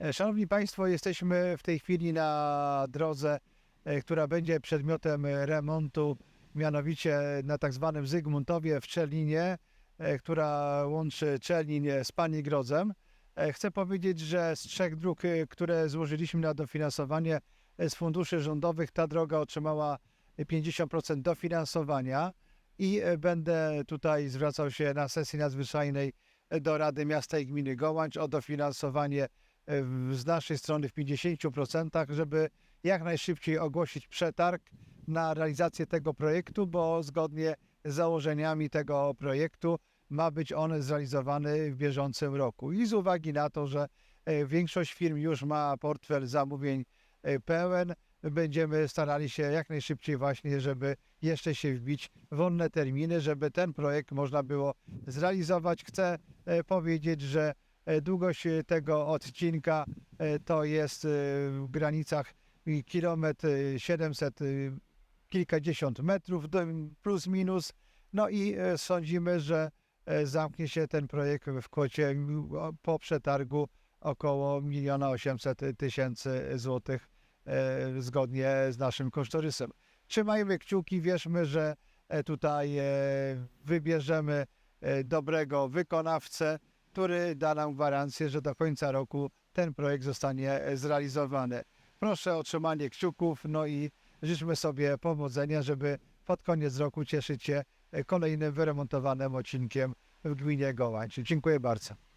E, Szanowni Państwo, jesteśmy w tej chwili na drodze, e, która będzie przedmiotem remontu, mianowicie na tak zwanym Zygmuntowie w Czelinie, e, która łączy Czelin z Panigrodzem. Chcę powiedzieć, że z trzech dróg, które złożyliśmy na dofinansowanie z funduszy rządowych, ta droga otrzymała 50% dofinansowania i będę tutaj zwracał się na sesji nadzwyczajnej do Rady Miasta i Gminy Gołańcz o dofinansowanie z naszej strony w 50%, żeby jak najszybciej ogłosić przetarg na realizację tego projektu, bo zgodnie z założeniami tego projektu ma być on zrealizowany w bieżącym roku. I z uwagi na to, że e, większość firm już ma portfel zamówień e, pełen, będziemy starali się jak najszybciej właśnie, żeby jeszcze się wbić w wolne terminy, żeby ten projekt można było zrealizować. Chcę e, powiedzieć, że długość e, tego odcinka e, to jest e, w granicach kilometr e, 700 e, kilkadziesiąt metrów plus minus. No i e, sądzimy, że e, zamknie się ten projekt w kwocie po przetargu około 1 800 tysięcy złotych e, zgodnie z naszym kosztorysem. Trzymajmy kciuki, wierzmy, że e, tutaj e, wybierzemy e, dobrego wykonawcę, który da nam gwarancję, że do końca roku ten projekt zostanie e, zrealizowany. Proszę o trzymanie kciuków, no i życzmy sobie powodzenia, żeby pod koniec roku cieszyć się e, kolejnym wyremontowanym odcinkiem w gminie Gołańcz. Dziękuję bardzo.